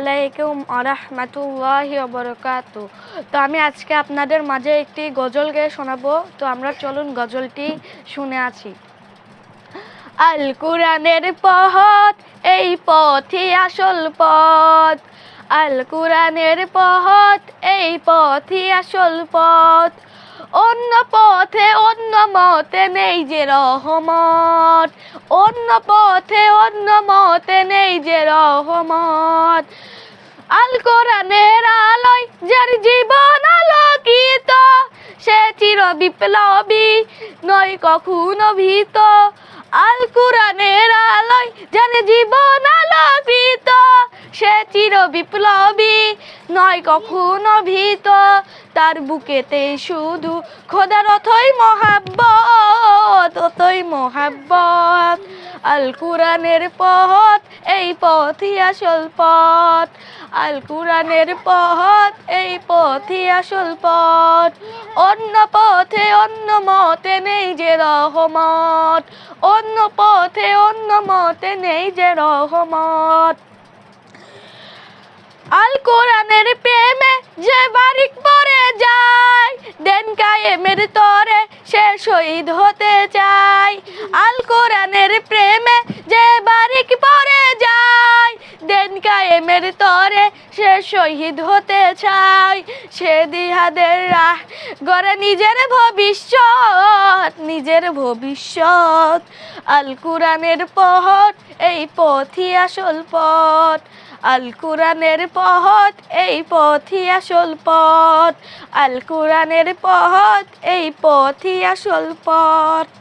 আলাইকুম আরহামাতুল্লাহি বরকাত তো আমি আজকে আপনাদের মাঝে একটি গজল গেয়ে শোনাবো। তো আমরা চলুন গজলটি শুনে আছি আল কোরআনের পথ, এই পথই আসল পথ। আল কোরআনের পথ, এই পথই আসল পথ। অন্য পথে, অন্য মতে নেই যে রহমত। অন্য পথে, অন্য মতে নেই যে রহমত। আল কোরআনের আলোয় যার জীবন আলোকিত, সে চির বিপ্লবী, নয় কখনো ভীত। আল কোরআনের আলোয় যার জীবন আলোকিত চির বিপ্লবী নয় কখনো ভীত। তার বুকেতে শুধু খোদার অথই মহাব্বত, অতই মহাব্বত। আল কোরআনের পথ, এই পথই আসল পথ। আল কোরআনের পথ, এই পথই আসল পথ। অন্য পথে অন্য মতে নেই যে রহমত। অন্য পথে অন্য মতে নেই যে রহমত। আল কোরআনের প্রেমে যে বারিক পরে যায়, দেন কায়েমের তরে সে শহীদ হতে চায়। আল কোরআনের প্রেমে যে বারিক পরে যায়, দেন কায়েমের তরে সে শহীদ হতে চায়। সে দিহাদের রাহ গড়ে নিজের ভবিষ্যৎ নিজের ভবিষ্যৎ। আল কোরআনের পথ এই পথই আসল পথ। আল কোরআনের পথ এই পথই আসল পথ। আল কোরআনের পথ এই পথই আসল পথ।